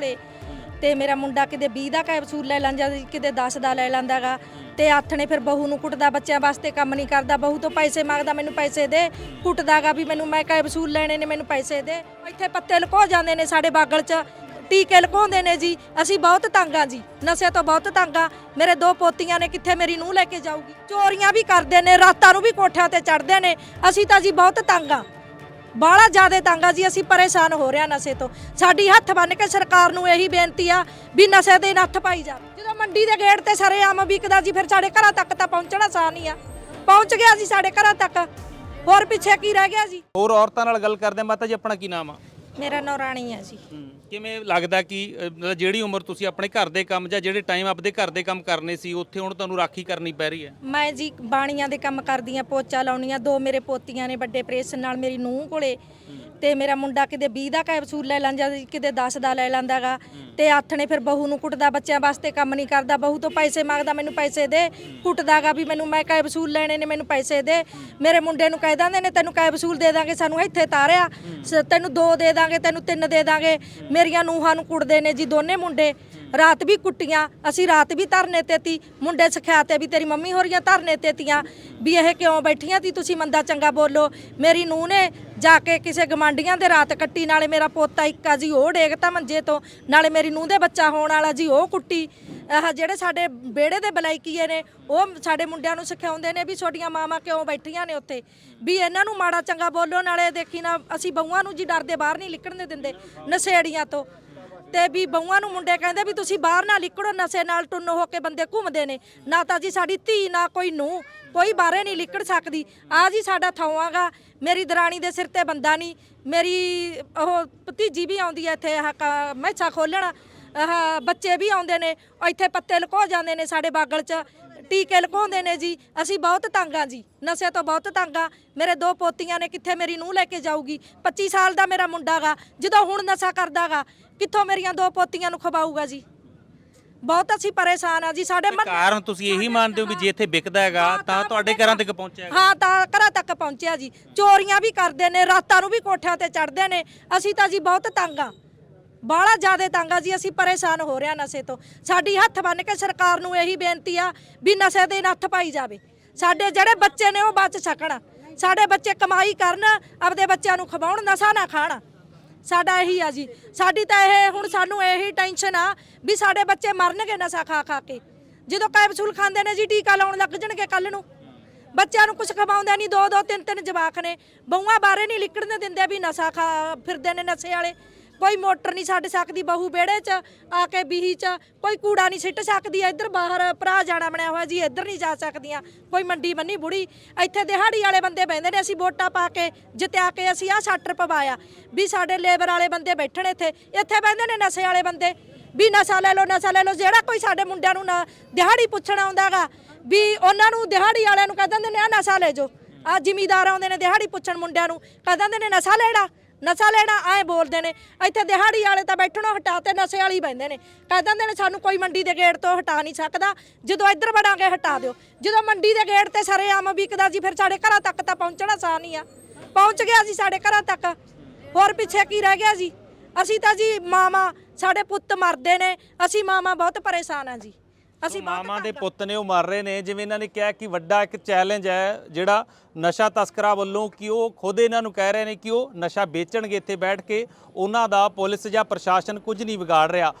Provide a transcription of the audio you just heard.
ਕੋਲੇ ਤੇ ਮੇਰਾ ਮੁੰਡਾ ਕਿਤੇ 20 ਦਾ ਕੈਪਸੂਲ ਲੈ ਲੈਂਦਾ, ਕਿਤੇ 10 ਦਾ ਲੈ ਲੈਂਦਾਗਾ ਤੇ ਹੱਥ ਫਿਰ ਬਹੂ ਨੂੰ ਕੁੱਟਦਾ, ਬੱਚਿਆਂ ਵਾਸਤੇ ਕੰਮ ਨਹੀਂ ਕਰਦਾ, ਬਹੂ ਤੋਂ ਪੈਸੇ ਮੰਗਦਾ, ਮੈਨੂੰ ਪੈਸੇ ਦੇ ਕੁੱਟਦਾਗਾ ਵੀ ਮੈਨੂੰ ਮੈਂ ਕੈਪਸੂਲ ਲੈਣੇ ਨੇ, ਮੈਨੂੰ ਪੈਸੇ ਦੇ। ਇੱਥੇ ਪੱਤੇ ਲੁਕੋ ਜਾਂਦੇ ਨੇ ਸਾਡੇ ਬਾਗਲ 'ਚ, ਟੀਕੇ ਲੁਕਾਉਂਦੇ ਨੇ ਜੀ, ਅਸੀਂ ਬਹੁਤ ਤੰਗ ਆ ਜੀ ਨਸ਼ੇ ਤੋਂ ਬਹੁਤ ਤੰਗ ਆ। ਮੇਰੇ ਦੋ ਪੋਤੀਆਂ ਨੇ ਕਿੱਥੇ ਮੇਰੀ ਨੂੰਹ ਲੈ ਕੇ ਜਾਊਗੀ? ਚੋਰੀਆਂ ਵੀ ਕਰਦੇ ਨੇ, ਰਾਤਾਂ ਨੂੰ ਵੀ ਕੋਠਿਆਂ ਤੇ ਚੜਦੇ ਨੇ, ਅਸੀਂ ਤਾਂ ਜੀ ਬਹੁਤ ਤੰਗ ਆ। ਬਾਹਲਾ ਜ਼ਿਆਦਾ ਤੰਗ ਆ ਜੀ, ਅਸੀਂ ਪਰੇਸ਼ਾਨ ਹੋ ਰਿਹਾ ਨਸ਼ੇ ਤੋਂ। ਸਾਡੀ ਹੱਥ ਬੰਨ ਕੇ ਸਰਕਾਰ ਨੂੰ ਇਹੀ ਬੇਨਤੀ ਆ ਵੀ ਨਸ਼ੇ ਦੇ ਨੱਥ ਪਾਈ ਜਾਵੇ। ਜਦੋਂ ਮੰਡੀ ਦੇ ਗੇਟ ਤੇ ਸਾਰੇ ਆਮ ਵਿਕਦਾ ਜੀ, ਫਿਰ ਸਾਡੇ ਘਰਾਂ ਤੱਕ ਤਾਂ ਪਹੁੰਚਣਾ ਆਸਾਨ ਹੀ ਆ। ਪਹੁੰਚ ਗਿਆ ਜੀ ਸਾਡੇ ਘਰਾਂ ਤੱਕ। ਹੋਰ ਪਿੱਛੇ ਕੀ ਰਹਿ ਗਿਆ ਜੀ? ਹੋਰ ਔਰਤਾਂ ਨਾਲ ਗੱਲ ਕਰਦੇ ਹਾਂ। ਮਾਤਾ ਜੀ, ਆਪਣਾ ਕੀ ਨਾਮ ਆ? ਮੇਰਾ ਨਾਂ ਰਾਣੀ ਆ ਜੀ। ਕਿਵੇਂ ਲੱਗਦਾ ਕਿ ਅ, ਮਤਲਬ ਜਿਹੜੀ ਉਮਰ ਤੁਸੀਂ ਆਪਣੇ ਘਰ ਦੇ ਕੰਮ ਜਾਂ ਜਿਹੜੇ ਟਾਈਮ ਆਪਦੇ ਘਰ ਦੇ ਕੰਮ ਕਰਨੇ ਸੀ ਉੱਥੇ ਹੁਣ ਤੁਹਾਨੂੰ ਰਾਖੀ ਕਰਨੀ ਪੈ ਰਹੀ ਹੈ? ਮੈਂ ਜੀ ਬਾਣੀਆਂ ਦੇ ਕੰਮ ਕਰਦੀ ਆ ਪੋਚਾ ਲਾਉਣੀਆਂ ਦੋ ਮੇਰੇ ਪੋਤੀਆਂ ਨੇ ਵੱਡੇ ਆਪਰੇਸ਼ਨ ਨਾਲ ਮੇਰੀ ਨੂੰਹ ਕੋਲੇ। ਤੇ ਮੇਰਾ ਮੁੰਡਾ ਕਿਤੇ 20 ਦਾ ਕੈਪਸੂਲ ਲੈ ਲੈਂਦਾ ਜੀ, ਕਿਤੇ 10 ਦਾ ਲੈ ਲੈਂਦਾਗਾ ਤੇ ਹੱਥ ਨੇ ਫਿਰ ਬਹੂ ਨੂੰ ਕੁੱਟਦਾ ਬੱਚਿਆਂ ਵਾਸਤੇ ਕੰਮ ਨਹੀਂ ਕਰਦਾ ਬਹੂ ਤੋਂ ਪੈਸੇ ਮੰਗਦਾ ਮੈਨੂੰ ਪੈਸੇ ਦੇ। ਕੁੱਟਦਾਗਾ ਵੀ ਮੈਨੂੰ ਮੈਂ ਕੈਪਸੂਲ ਲੈਣੇ ਨੇ ਮੈਨੂੰ ਪੈਸੇ ਦੇ। ਮੇਰੇ ਮੁੰਡੇ ਨੂੰ ਕਹਿ ਦਿੰਦੇ ਨੇ ਤੈਨੂੰ ਕੈਪਸੂਲ ਦੇ ਦਾਂਗੇ ਸਾਨੂੰ ਇੱਥੇ ਤਾਰਿਆ। ਸ- ਤੈਨੂੰ ਦੋ ਦੇ ਦਾਂਗੇ ਤੈਨੂੰ ਤਿੰਨ ਦੇ ਦਾਂਗੇ। ਮੇਰੀਆਂ ਨੂਹਾਂ ਨੂੰ ਕੁੱਟਦੇ ਨੇ ਜੀ ਦੋਨੇ ਮੁੰਡੇ। ਰਾਤ ਵੀ ਕੁੱਟੀਆਂ, ਅਸੀਂ ਰਾਤ ਵੀ ਧਰਨੇ ਤੇ ਤੀ, ਮੁੰਡੇ ਸਿਖਾਤੇ ਵੀ ਤੇਰੀ ਮੰਮੀ ਹੋਰੀਆਂ ਧਰਨੇ ਤੇ ਤੀਆਂ, ਵੀ ਇਹ ਕਿਉਂ ਬੈਠੀਆਂ ਤੀ ਤੁਸੀਂ ਮੰਦਾ ਚੰਗਾ ਬੋਲੋ? ਮੇਰੀ ਨੂੰਹ ਨੇ ਜਾ ਕੇ ਕਿਸੇ ਗਮਾਂਡੀਆਂ ਦੇ ਰਾਤ ਕੱਟੀ, ਨਾਲੇ ਮੇਰਾ ਪੋਤਾ ਇੱਕਾ ਜੀ, ਉਹ ਡੇਗਤਾ ਮੰਜੇ ਤੋਂ, ਨਾਲੇ ਮੇਰੀ ਨੂੰਹ ਦੇ ਬੱਚਾ ਹੋਣ ਵਾਲਾ ਜੀ, ਉਹ ਕੁੱਟੀ। ਆਹ ਜਿਹੜੇ ਸਾਡੇ ਵਿਹੜੇ ਦੇ ਬਲਾਈਕੀਏ ਨੇ, ਉਹ ਸਾਡੇ ਮੁੰਡਿਆਂ ਨੂੰ ਸਿਖਾਉਂਦੇ ਨੇ ਵੀ ਛੋਟੀਆਂ ਮਾਵਾਂ ਕਿਉਂ ਬੈਠੀਆਂ ਨੇ ਉੱਥੇ? ਵੀ ਇਹਨਾਂ ਨੂੰ ਮਾੜਾ ਚੰਗਾ ਬੋਲੋ, ਨਾਲੇ ਦੇਖੀ ਨਾ, ਅਸੀਂ ਬਹੂਆਂ ਨੂੰ ਜੀ ਡਰਦੇ ਬਾਹਰ ਨਹੀਂ ਨਿਕਲਣ ਦਿੰਦੇ, ਨਸ਼ੇੜੀਆਂ ਤੋਂ। ਤੇ ਵੀ ਬਹੂਆਂ ਨੂੰ ਮੁੰਡੇ ਕਹਿੰਦੇ ਵੀ ਤੁਸੀਂ ਬਾਹਰ ਨਾ ਲਿਕੜੋ, ਨਸ਼ੇ ਨਾਲ ਟੁੰਨ ਹੋ ਕੇ ਬੰਦੇ ਘੁੰਮਦੇ ਨੇ। ਨਾ ਤਾਂ ਜੀ ਸਾਡੀ ਧੀ, ਨਾ ਕੋਈ ਨੂੰ ਕੋਈ ਬਾਹਰੇ ਨਹੀਂ ਲਿਕੜ ਸਕਦੀ। ਆ ਜੀ ਸਾਡਾ ਥਾਵਾਂਗਾ ਮੇਰੀ ਦਰਾਣੀ ਦੇ ਸਿਰ ਤੇ ਬੰਦਾ ਨਹੀਂ। ਮੇਰੀ ਉਹ ਭਤੀਜੀ ਵੀ ਆਉਂਦੀ ਹੈ ਇੱਥੇ, ਆਹ ਖੋਲਣ। ਆਹ ਬੱਚੇ ਵੀ ਆਉਂਦੇ ਨੇ। ਇੱਥੇ ਪੱਤੇ ਲੁਕੋ ਜਾਂਦੇ ਨੇ ਸਾਡੇ ਬਾਗਲ 'ਚ। ਟੀਕੇ ਲੁਕਾਉਂਦੇ ਨੇ ਜੀ। ਅਸੀਂ ਬਹੁਤ ਤੰਗ ਆ ਜੀ। ਨਸ਼ੇ ਤੋਂ ਬਹੁਤ ਤੰਗ ਆ। ਮੇਰੇ ਦੋ ਪੋਤੀਆਂ ਨੇ ਕਿੱਥੇ ਮੇਰੀ ਨੂੰਹ ਲੈ ਕੇ ਜਾਊਗੀ? 25 ਸਾਲ ਦਾ ਮੇਰਾ ਮੁੰਡਾ ਗਾ। ਜਦੋਂ ਹੁਣ ਨਸ਼ਾ ਕਰਦਾਗਾ ਕਿੱਥੋਂ ਮੇਰੀਆਂ ਦੋ ਪੋਤੀਆਂ ਨੂੰ ਖਵਾਊਗਾ ਜੀ? ਬਹੁਤ ਅਸੀਂ ਪਰੇਸ਼ਾਨ ਆ ਜੀ ਸਾਡੇ ਮਹੱਲੇ- ਕਾਰਨ ਤੁਸੀਂ ਇਹੀ ਮੰਨਦੇ ਹੋ ਵੀ ਜੇ ਇੱਥੇ ਵਿਕਦਾ ਹੈਗਾ ਤਾਂ ਤੁਹਾਡੇ ਘਰਾਂ ਤੱਕ ਪਹੁੰਚਿਆ। ਹਾਂ ਤਾਂ ਘਰਾਂ ਤੱਕ ਪਹੁੰਚਿਆ ਜੀ। ਚੋਰੀਆਂ ਵੀ ਕਰਦੇ ਨੇ ਰਾਤਾਂ ਨੂੰ ਵੀ ਕੋਠਿਆਂ ਤੇ ਚੜਦੇ ਨੇ। ਅਸੀਂ ਤਾਂ ਜੀ ਬਹੁਤ ਤੰਗ ਆ। ਬਾਹਲਾ ਜ਼ਿਆਦਾ ਤੰਗ ਆ ਜੀ ਅਸੀਂ ਪਰੇਸ਼ਾਨ ਹੋ ਰਿਹਾ ਨਸ਼ੇ ਤੋਂ। ਸਾਡੀ ਹੱਥ ਬੰਨ ਕੇ ਸਰਕਾਰ ਨੂੰ ਇਹੀ ਬੇਨਤੀ ਆ ਵੀ ਨਸ਼ੇ ਦੇ ਨੱਥ ਪਾਈ ਜਾਵੇ। ਸਾਡੇ ਜਿਹੜੇ ਬੱਚੇ ਨੇ ਉਹ ਬਚ ਸਕਣ। ਸਾਡੇ ਬੱਚੇ ਕਮਾਈ ਕਰਨ ਆਪਦੇ ਬੱਚਿਆਂ ਨੂੰ ਖਵਾਉਣ ਨਸ਼ਾ ਨਾ ਖਾਣ। ਸਾਡਾ ਇਹੀ ਆ ਜੀ। ਸਾਡੀ ਤਾਂ ਇਹ ਹੁਣ ਸਾਨੂੰ ਇਹੀ ਟੈਨਸ਼ਨ ਆ ਵੀ ਸਾਡੇ ਬੱਚੇ ਮਰਨਗੇ ਨਸ਼ਾ ਖਾ ਖਾ ਕੇ। ਜਦੋਂ ਕੈਪਸੂਲ ਖਾਂਦੇ ਨੇ ਜੀ, ਟੀਕਾ ਲਾਉਣ ਲੱਗ ਜਾਣਗੇ ਕੱਲ ਨੂੰ। ਬੱਚਿਆਂ ਨੂੰ ਕੁਝ ਖਵਾਉਂਦੇ ਨਹੀਂ ਦੋ ਦੋ ਤਿੰਨ ਤਿੰਨ ਜਵਾਕ ਨੇ। ਬਹੂਆਂ ਬਾਰੇ ਨਹੀਂ ਲਿਕੜਨ ਦਿੰਦੇ ਵੀ ਨਸ਼ਾ ਖਾ ਫਿਰਦੇ ਨੇ ਨਸ਼ੇ ਵਾਲੇ। ਕੋਈ ਮੋਟਰ ਨਹੀਂ ਛੱਡ ਸਕਦੀ ਬਹੂ ਵਿਹੜੇ 'ਚ, ਆ ਕੇ ਬੀਹੀ 'ਚ, ਕੋਈ ਕੂੜਾ ਨਹੀਂ ਸਿੱਟ ਸਕਦੀ, ਇੱਧਰ ਬਾਹਰ ਭਰਾ ਜਾਣਾ ਬਣਿਆ ਹੋਇਆ ਜੀ, ਇੱਧਰ ਨਹੀਂ ਜਾ ਸਕਦੀਆਂ, ਕੋਈ ਮੰਡੀ ਬੰਨੀ ਬੁੜੀ, ਇੱਥੇ ਦਿਹਾੜੀ ਵਾਲੇ ਬੰਦੇ ਬਹਿੰਦੇ ਨੇ, ਅਸੀਂ ਵੋਟਾਂ ਪਾ ਕੇ ਜਿੱਤਿਆ ਕੇ ਅਸੀਂ ਆਹ ਸ਼ਟਰ ਪਵਾਇਆ, ਵੀ ਸਾਡੇ ਲੇਬਰ ਵਾਲੇ ਬੰਦੇ ਬੈਠਣ ਇੱਥੇ ਇੱਥੇ ਬਹਿੰਦੇ ਨੇ ਨਸ਼ੇ ਵਾਲੇ ਬੰਦੇ, ਵੀ ਨਸ਼ਾ ਲੈ ਲਓ, ਨਸ਼ਾ ਲੈ ਲਓ, ਜਿਹੜਾ ਕੋਈ ਸਾਡੇ ਮੁੰਡਿਆਂ ਨੂੰ ਨਾ ਦਿਹਾੜੀ ਪੁੱਛਣ ਆਉਂਦਾਗਾ ਵੀ ਉਹਨਾਂ ਨੂੰ ਦਿਹਾੜੀ ਵਾਲਿਆਂ ਨੂੰ ਕਹਿ ਦਿੰਦੇ ਨੇ ਆ ਨਸ਼ਾ ਲੈ ਜਾਓ ਆ ਜ਼ਿਮੀਦਾਰ ਆਉਂਦੇ ਨੇ ਦਿਹਾੜੀ ਪੁੱਛਣ ਮੁੰਡਿਆਂ ਨੂੰ, ਕਹਿ ਦਿੰਦੇ ਨੇ, ਨਸ਼ਾ ਲੈਣਾ ਨਸ਼ਾ ਲੈਣਾ, ਐ ਬੋਲਦੇ ਨੇ। ਇੱਥੇ ਦਿਹਾੜੀ ਵਾਲੇ ਤਾਂ ਬੈਠਣੋਂ ਹਟਾ ਤੇ ਨਸ਼ੇ ਵਾਲੀ ਬੈੰਦੇ ਨੇ। ਕਹਿ ਦਿੰਦੇ ਨੇ, ਸਾਨੂੰ ਕੋਈ ਮੰਡੀ ਦੇ ਗੇਟ ਤੋਂ ਹਟਾ ਨਹੀਂ ਸਕਦਾ। ਜਦੋਂ ਇੱਧਰ ਵੜਾਂਗੇ, ਹਟਾ ਦਿਓ। ਜਦੋਂ ਮੰਡੀ ਦੇ ਗੇਟ ਤੇ ਸਰੇਆਮ ਵਿਕਦਾ ਜੀ, ਫਿਰ ਸਾਡੇ ਘਰਾਂ ਤੱਕ ਤਾਂ ਪਹੁੰਚਣਾ ਆਸਾਨ ਹੀ ਆ। ਪਹੁੰਚ ਗਿਆ ਜੀ ਸਾਡੇ ਘਰਾਂ ਤੱਕ। ਹੋਰ ਪਿੱਛੇ ਕੀ ਰਹਿ ਗਿਆ ਜੀ? ਅਸੀਂ ਤਾਂ ਜੀ ਮਾਮਾ ਸਾਡੇ ਪੁੱਤ ਮਰਦੇ ਨੇ। ਅਸੀਂ ਮਾਮਾ ਬਹੁਤ ਪਰੇਸ਼ਾਨ ਆ ਜੀ। ਅਸੀਂ ਮਾਮਾ ਦੇ ਪੁੱਤ ਨੇ ਉਹ ਮਰ ਰਹੇ ਨੇ ਜਿਵੇਂ ਇਹਨਾਂ ਨੇ ਕਿਹਾ ਕਿ ਵੱਡਾ ਇੱਕ ਚੈਲੰਜ ਹੈ ਜਿਹੜਾ ਨਸ਼ਾ ਤਸਕਰਾਂ ਵੱਲੋਂ ਕਿ ਉਹ ਖੁਦ ਇਹਨਾਂ ਨੂੰ ਕਹਿ ਰਹੇ ਨੇ ਕਿ ਉਹ ਨਸ਼ਾ ਵੇਚਣਗੇ ਇੱਥੇ ਬੈਠ ਕੇ ਉਹਨਾਂ ਦਾ ਪੁਲਿਸ ਜਾਂ ਪ੍ਰਸ਼ਾਸਨ ਕੁਝ ਨਹੀਂ ਵਿਗਾੜ ਰਿਹਾ।